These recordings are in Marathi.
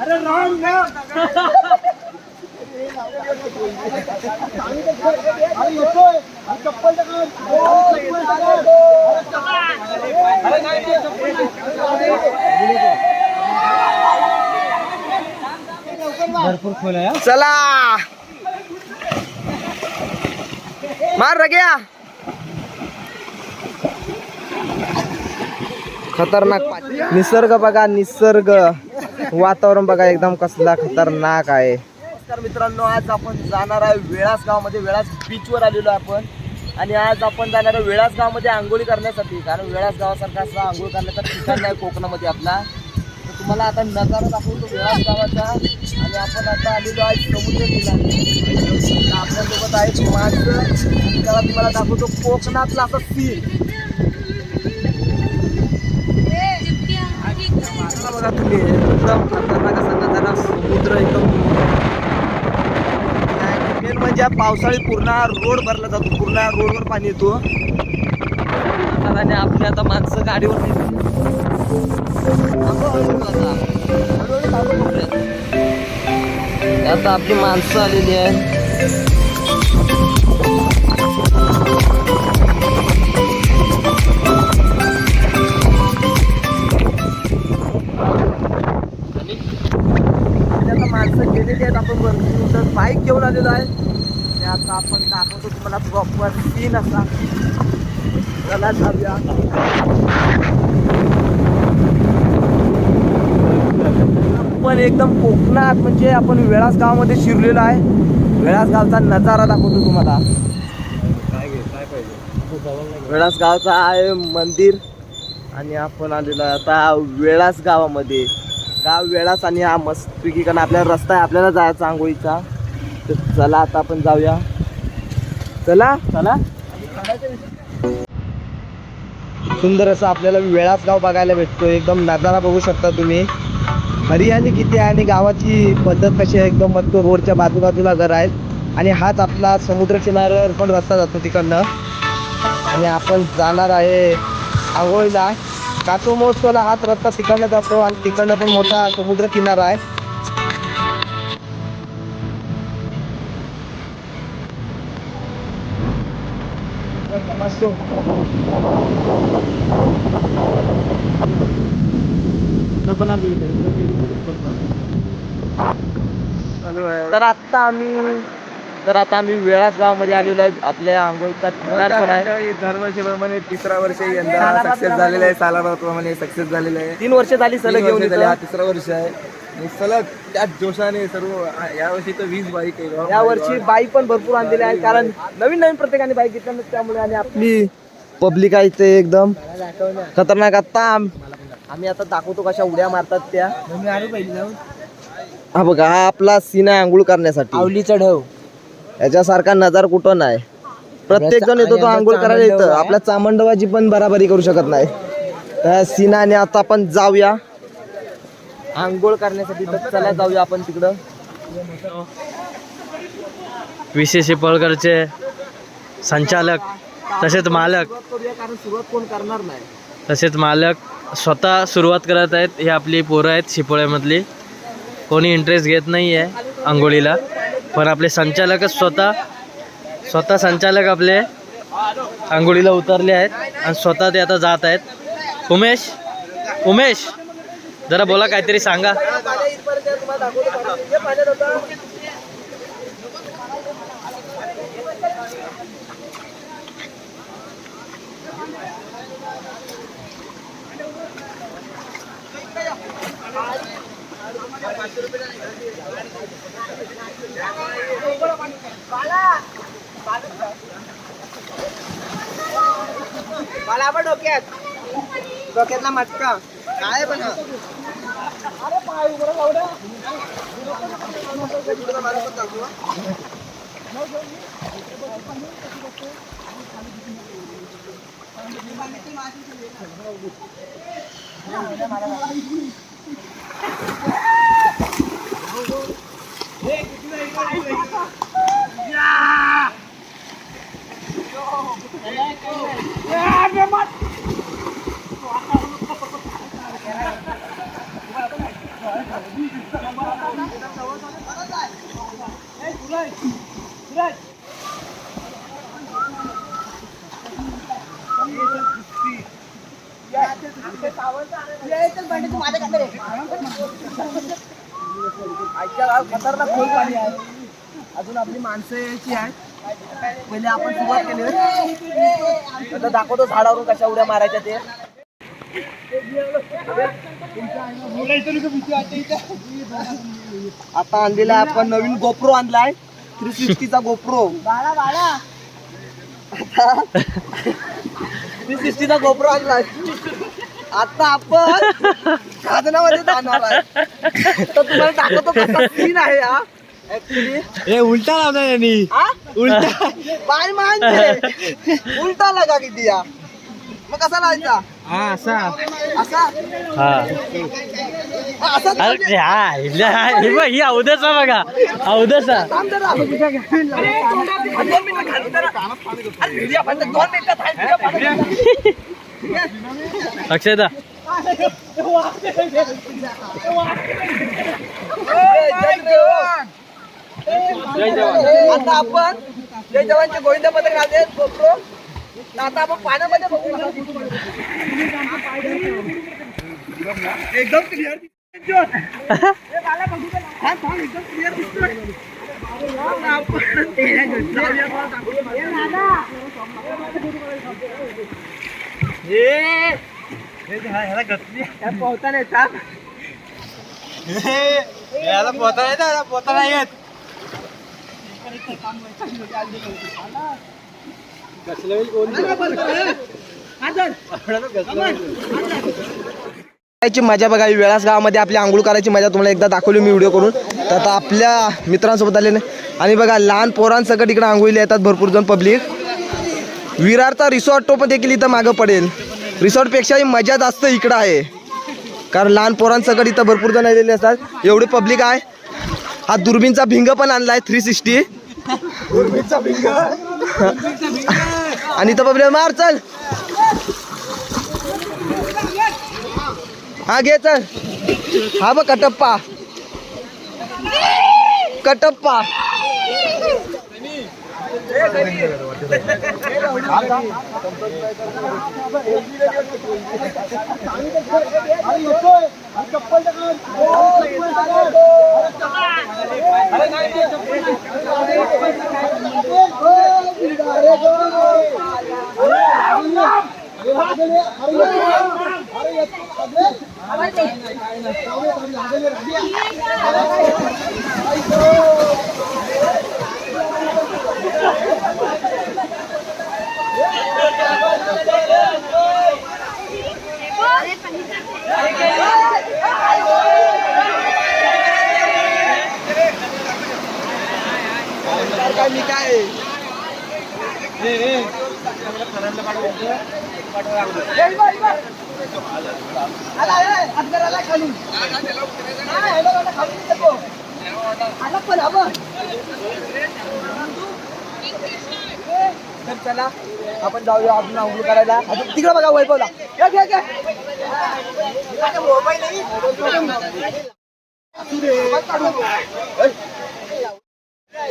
अरे राम चप्पल अरे चला. मार रग्या खतरनाक. निसर्ग बघा निसर्ग. वातावरण बघा एकदम कसला खतरनाक आहे. नमस्कार मित्रांनो आज आपण जाणार आहे वेळास गावामध्ये वेळास बीचवर आलेलो आपण. आणि आज आपण जाणार आहे वेळास गावामध्ये आंघोळी करण्यासाठी. कारण वेळास गावासारखा असा आंघोळ करण्याचा ठिकाण नाही कोकणामध्ये आपला. तर तुम्हाला आता नजारा दाखवतो विराज गावाचा आणि आपण आता आलेलो आहे समुद्र किल्ला आपल्यासोबत आहे माणसं त्याला तुम्हाला दाखवतो कोकणातला असं सीन बघा तुम्ही एकदम खतरनाक असा नजारा समुद्र एकदम मेन म्हणजे पावसाळी पूर्ण रोड भरला जातो. पूर्ण रोडवर पाणी येतो. आणि आपली आता माणसं गाडीवर आता. हळूहळू थांबा बघूयात. आता आपली माणसं आलेली आहेत आणि आता माणसं गेलेली आहेत आपण भरपूर तर बाईक घेऊन आलेलो आहे आणि आता आपण दाखवतो तुम्हाला प्रॉपर सीन असा चला जाऊया आपण एकदम कोकणात म्हणजे आपण वेळास गावामध्ये शिरलेलो आहे. वेळास गावचा नजारा दाखवतो तुम्हाला. वेळास गावचा आहे मंदिर आणि आपण आलेलो आता वेळास गावामध्ये गाव वेळास आणि हा मस्तपैकी कारण आपल्याला रस्ता आहे आपल्याला जायचा आंघोळीचा. तर चला आता आपण जाऊया. चला चला. सुंदर असं आपल्याला वेळास गाव बघायला भेटतो एकदम नजारा बघू शकता तुम्ही. हरियाली किती आहे आणि गावाची पद्धत कशी आहे? एकदम मस्त रोडच्या बाजूबाजूला घर आहेत. आणि हाच आपला समुद्र किनाऱ्यावर पण रस्ता जातो तिकडनं. आणि आपण जाणार आहे आंघोळीला. कासव महोत्सवाला हाच रस्ता तिकडनं जातो आणि तिकडनं पण मोठा समुद्र किनारा आहे. मस्त तर आता आम्ही तर आता आम्ही वेळाच गावामध्ये आलेलो आहे. आपल्या आहे. दरवर्षीप्रमाणे तिसरा वर्ष यंदा सक्सेस झालेलं आहे. सालाबादप्रमाणे सक्सेस झालेलं आहे. तीन वर्ष झाली तीन सलग घेऊन झाले, हा. तिसरा वर्ष आहे. आणि सलग त्याच जोशाने सर्व यावर्षी तर वीस बाईक आहे या वर्षी बाईक पण भरपूर आणलेली आहे कारण नवीन नवीन प्रत्येकाने बाईक घेतल्या त्यामुळे आणि आपली पब्लिक आहे इथे एकदम. खतरनाक आता आम- आम्ही आता दाखवतो कशा उड्या मारतात त्या. हा बघा हा आपला सीन आहे आंघोळ करण्यासाठी. आवली चढव याच्यासारखा नजार कुठं नाही. प्रत्येक जण येतो तो आंघोळ करायला येतं. आपल्या चामंडवाची पण बराबरी करू शकत नाही. त्या सीनाने आता आपण जाऊया. आंघोळ करण्यासाठी तर चला जाऊया आपण तिकडं. विशेष पळकरचे संचालक तसेच मालक. सुरुवात करूया कारण सुरुवात कोण करणार नाही. तसेच मालक स्वतः सुरुवात करत आहेत. हे आपली पोरं आहेत शिपोळ्यामधली. कोणी इंटरेस्ट घेत नाही आहे आंघोळीला. पण आपले संचालकच स्वतः. स्वतः संचालक आपले आंघोळीला उतरले आहेत आणि स्वतः ते आता जात आहेत. उमेश उमेश जरा बोला काहीतरी सांगा. मला पण डोक्यात. डोक्यातला मटका. काय पण अरे पाय उभं लावडा आजच्या गावात खतरनाक खोल पाणी आहे. अजून आपली माणसं यायची आहेत. पहिले आपण सुरुवात केली. आता दाखवतो झाडावरून कशा उड्या मारायच्या ते. आता आणलेला आहे आपण नवीन गोप्रो आणलाय. थ्री सिक्स्टीचा गोप्रो. थ्री सिक्स्टीचा गोप्रो आणलाय. आता आपण खाजनामध्ये जाणार आहे. तर तुम्हाला दाखवतो कसा सीन आहे हा? ऍक्च्युली हे उलटा लावता यांनी. उलटा. बाय मानते. उलटा लगा किती या मग कसा लावायचा हा असा. असा? हा. हा, असा अरे हा हिला- हे बघ ही अवदसा बघा. अवदसा. थांब जरा. अरे, दोन मिनिटं खाली जरा. अरे, व्हिडिओ बंद. दोन मिनिटं थांब, व्हिडिओ बंद. अक्षयदा ए, जय जवान. आता आपण जय जवानचे गोविंद पदक घालते गोप्रो आता आपण पाण्यामध्ये बघू एकदम क्लिअर एकदम क्लिअर दिसतोय आपण पोहता नाही पोता नाही येत करायची मजा बघा ही वेळास गावामध्ये आपली आंघोळ करायची मजा तुम्हाला एकदा दाखवली मी व्हिडिओ करून. तर आता आपल्या मित्रांसोबत आलेले. आणि बघा लहान पोरांसकट इकडे आंघोळीला येतात भरपूर जण पब्लिक विरारचा रिसॉर्ट तो पण देखील इथं मागं पडेल. रिसॉर्टपेक्षाही मजा जास्त इकडं आहे. कारण लहान पोरांसकट इथं भरपूर जण आलेले असतात. एवढी पब्लिक आहे. हा दुर्बीनचा भिंग पण आणलाय थ्री सिक्स्टी आणि इथं पब्लिक मार चल. हा घे चल. हा बघ कटप्पा. कटप्पा. चप्पल काय मी काय तर चला आपण जाऊया अजून आंघोळ करायला. अजून तिकडे बघा वैभवला. घे,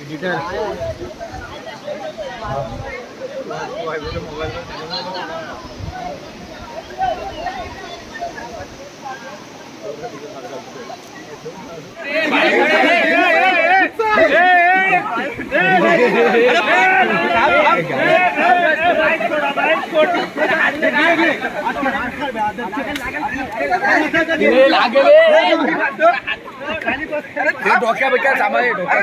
एडिटर मोबाईल लागेल डोक्या बिक्या सांभाळे डोक्या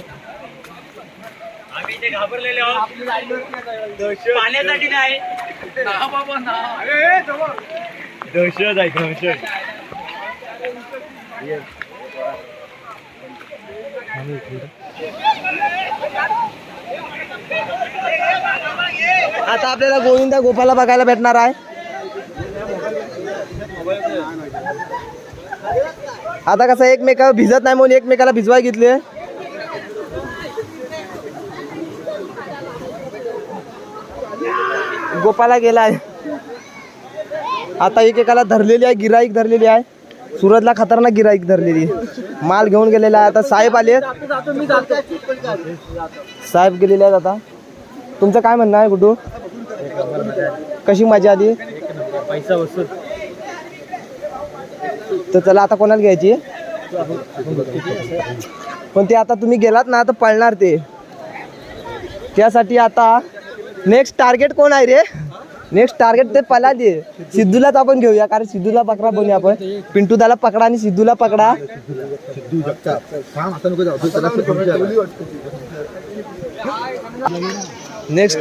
पाठबघ पाण्यासाठी नाही. दहशत आहे दहशत. आता आपल्याला गोविंदा गोपाला बघायला भेटणार आहे. आता कसं एकमेका भिजत नाही म्हणून एकमेकाला भिजवाय घेतले गोपाला आहे. आता एकेकाला धरलेली आहे गिराईक धरलेली आहे. सुरतला खतरनाक गिराईक धरलेली माल घेऊन गेलेला आहे. आता साहेब आले. साहेब गेलेले आहेत आता. तुमचं काय म्हणणं आहे गुड्डू? कशी मजा आली? पैसा वसूल तर चला आता कोणाला घ्यायची? पण ते आता तुम्ही गेलात ना तर पळणार ते. त्यासाठी आता नेक्स्ट टार्गेट कोण आहे रे? नेक्स्ट टार्गेट ते पला दे सिद्धूलाच आपण घेऊया कारण सिद्धूला पकडा बनूया आपण. पिंटू दाला पकडा आणि सिद्धूला पकडा. नेक्स्ट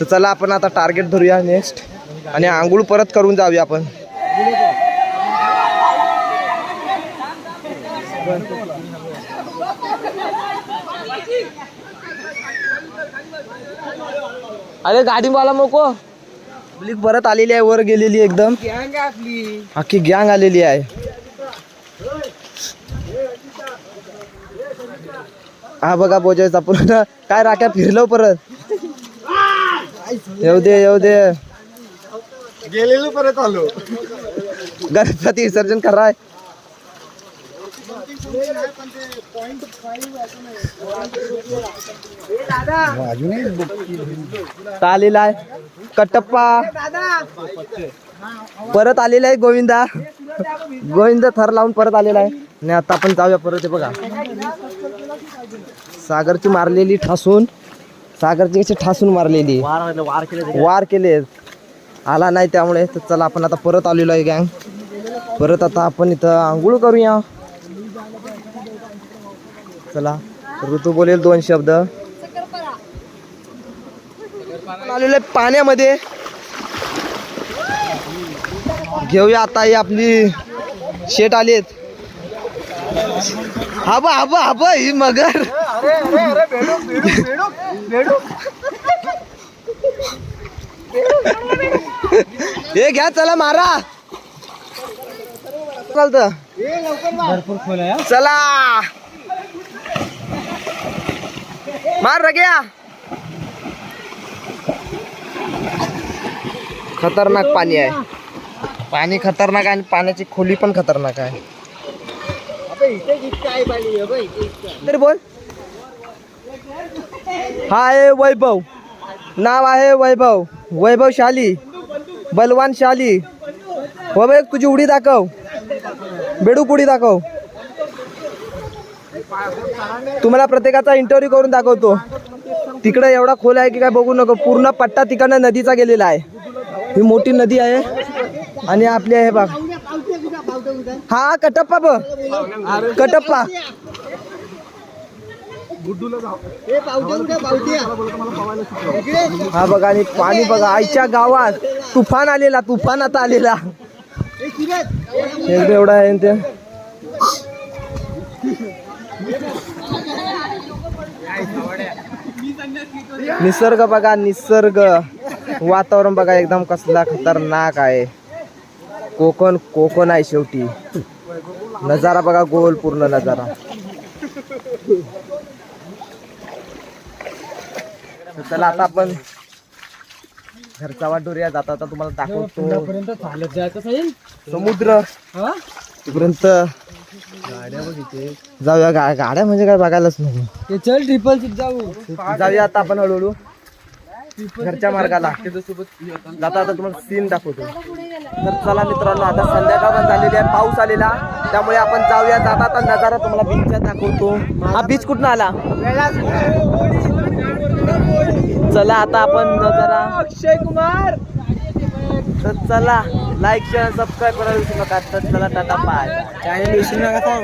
तर चला आपण आता टार्गेट धरूया नेक्स्ट आणि आंघोळ परत करून जाऊया आपण. अरे गाडीवाला मोको आपली परत आलेली आहे वर गेलेली एकदम. अख्खी गँग आलेली आहे. हा बघा बोजायचा पूर्ण काय राख्या फिरलो परत. येऊ दे येऊ दे. गेलेलो परत आलो. गणपती विसर्जन कराय. आलेला आहे. कटप्पा. परत आलेला आहे गोविंदा. गोविंद थर लावून परत आलेला आहे. आणि आता आपण जाऊया परत बघा. सागरची मारलेली ठासून. सागरची कशी ठासून मारलेली. वार केले. वार केले आला नाही त्यामुळे. तर चला आपण आता परत आलेलो आहे गँग परत आता आपण इथं आंघोळ करूया. चला ऋतू बोलेल दोन शब्द. आपण पाण्यामध्ये. घेऊया आता ही आपली शेट आलीत. हाबा हाबा हाबा ही मगर. हे घ्या चला मारा. चालतं. भरपूर खोल आहे चला. मार रग्या. खतरनाक पाणी आहे. पाणी खतरनाक आहे आणि पाण्याची खोली पण खतरनाक आहे. तरी बोल. हा आहे वैभव. नाव आहे वैभव. वैभव शाली. बलवान शाली. हो वैभव तुझी उडी दाखव. बेडू उडी दाखव. तुम्हाला प्रत्येकाचा इंटरव्ह्यू करून दाखवतो. तिकडे एवढा खोल आहे की काय बघू नको. पूर्ण पट्टा तिकडनं नदीचा गेलेला आहे. ही मोठी नदी आहे. आणि आपली आहे बघ. हा कटप्पा बघ. कटप्पा. हा बघा आणि पाणी बघा आईच्या गावात. तुफान आलेला तुफान आता आलेला. एकदम एवढा आहे ते निसर्ग बघा निसर्ग. वातावरण बघा एकदम कसला खतरनाक आहे. कोकण कोकण आहे शेवटी. नजारा बघा गोल पूर्ण नजारा. चला आता आपण घरचा वाटोरिया जाता आता तुम्हाला दाखवतो. पर्यंत चालत जायचं साईल समुद्र. हा? तिपर्यंत. जाऊया. गा- गाड्या म्हणजे काय बघायलाच नको. ते चल ट्रिपल सीट जाऊ. जाऊया आता आपण हळूहळू. घरच्या मार्गाला. जाता आता तुम्हाला सीन दाखवतो. तर चला मित्रांनो आता संध्याकाळ पण झालेली आहे पाऊस आलेला. त्यामुळे आपण जाऊया. जाता आता नजारा तुम्हाला बीचचा दाखवतो. हा बीच कुठून आला? चला आता आपण नजारा अक्षय कुमार! तर चला लाईक शेअर सबस्क्राईब करायला विसरू नका. तर चला टाटा बाय चॅनल विसरू नका